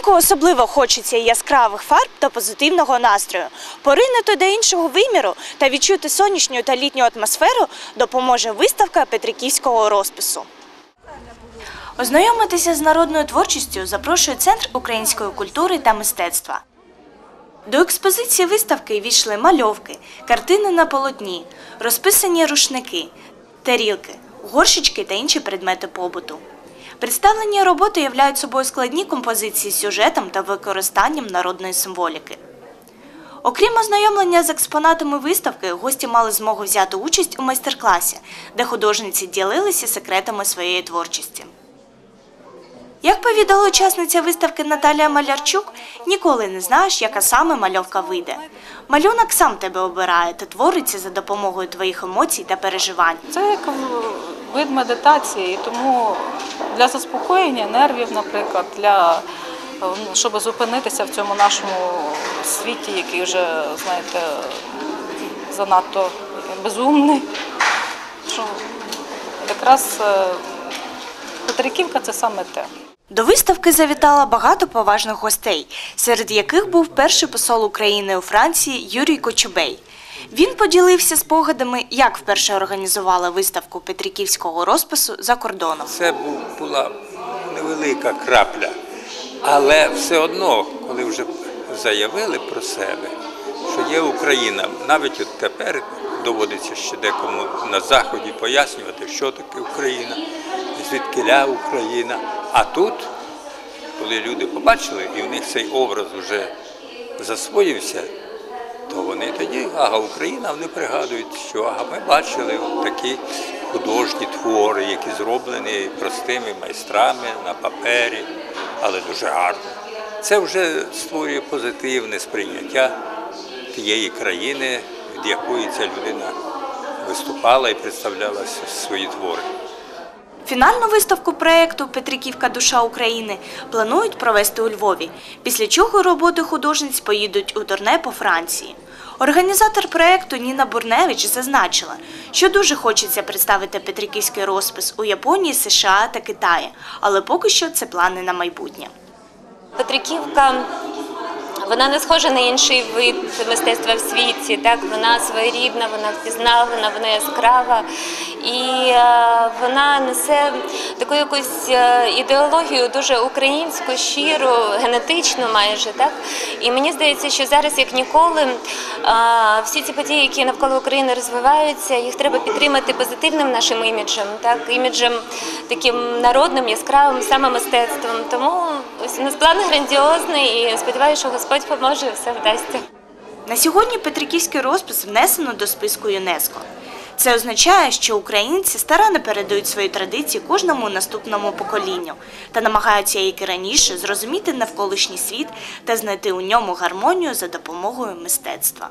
Взимку особливо хочеться яскравих фарб та позитивного настрою. Поринути до іншого виміру та відчути сонячну та літню атмосферу допоможе виставка Петриківського розпису. Ознайомитися з народною творчістю запрошує Центр української культури та мистецтва. До експозиції виставки війшли мальовки, картини на полотні, розписані рушники, тарілки, горшечки та інші предмети побуту. Представлені роботи являють собою складні композиції з сюжетом та використанням народної символіки. Окрім ознайомлення з експонатами виставки, гості мали змогу взяти участь у майстер-класі, де художниці ділилися секретами своєї творчості. Як повідала учасниця виставки Наталія Малярчук, ніколи не знаєш, яка саме мальовка вийде. Малюнок сам тебе обирає та твориться за допомогою твоїх емоцій та переживань. Це як в- вид медитації, і тому для заспокоєння нервів, наприклад, для е, ну, щоб зупинитися в цьому нашому світі, який вже, знаєте, занадто безумний. Що якраз е, Петриківка це саме те. До виставки завітало багато поважних гостей, серед яких був перший посол України у Франції Юрій Кочубей. Він поділився спогадами, як вперше організували виставку Петриківського розпису за кордоном. Це була невелика крапля. Але все одно, коли вже заявили про себе, що є Україна, навіть от тепер доводиться ще декому на Заході пояснювати, що таке Україна, звідкиля Україна. А тут, коли люди побачили, і в них цей образ вже засвоївся, то вони тоді, ага, Україна, вони пригадують, що ага, ми бачили такі художні твори, які зроблені простими майстрами на папері, але дуже гарно. Це вже створює позитивне сприйняття тієї країни, від якої ця людина виступала і представляла свої твори. Фінальну виставку проєкту Петриківка Душа України планують провести у Львові, після чого роботи художниць поїдуть у турне по Франції. Організатор проєкту Ніна Бурневич зазначила, що дуже хочеться представити Петриківський розпис у Японії, США та Китаї, але поки що це плани на майбутнє. Петриківка вона не схожа на інший вид мистецтва в світі. Так вона своєрідна, вона впізнавана, вона яскрава, і е, вона несе таку якусь е, ідеологію дуже українську, щиру, генетичну майже так. І мені здається, що зараз, як ніколи, е, всі ці події, які навколо України розвиваються, їх треба підтримати позитивним нашим іміджем, так іміджем таким народним, яскравим, саме мистецтвом. Тому ось у нас план грандіозний і сподіваюся, що Господь поможе все вдасться. На сьогодні Петриківський розпис внесено до списку ЮНЕСКО. Це означає, що українці старанно передають свої традиції кожному наступному поколінню та намагаються, як і раніше, зрозуміти навколишній світ та знайти у ньому гармонію за допомогою мистецтва.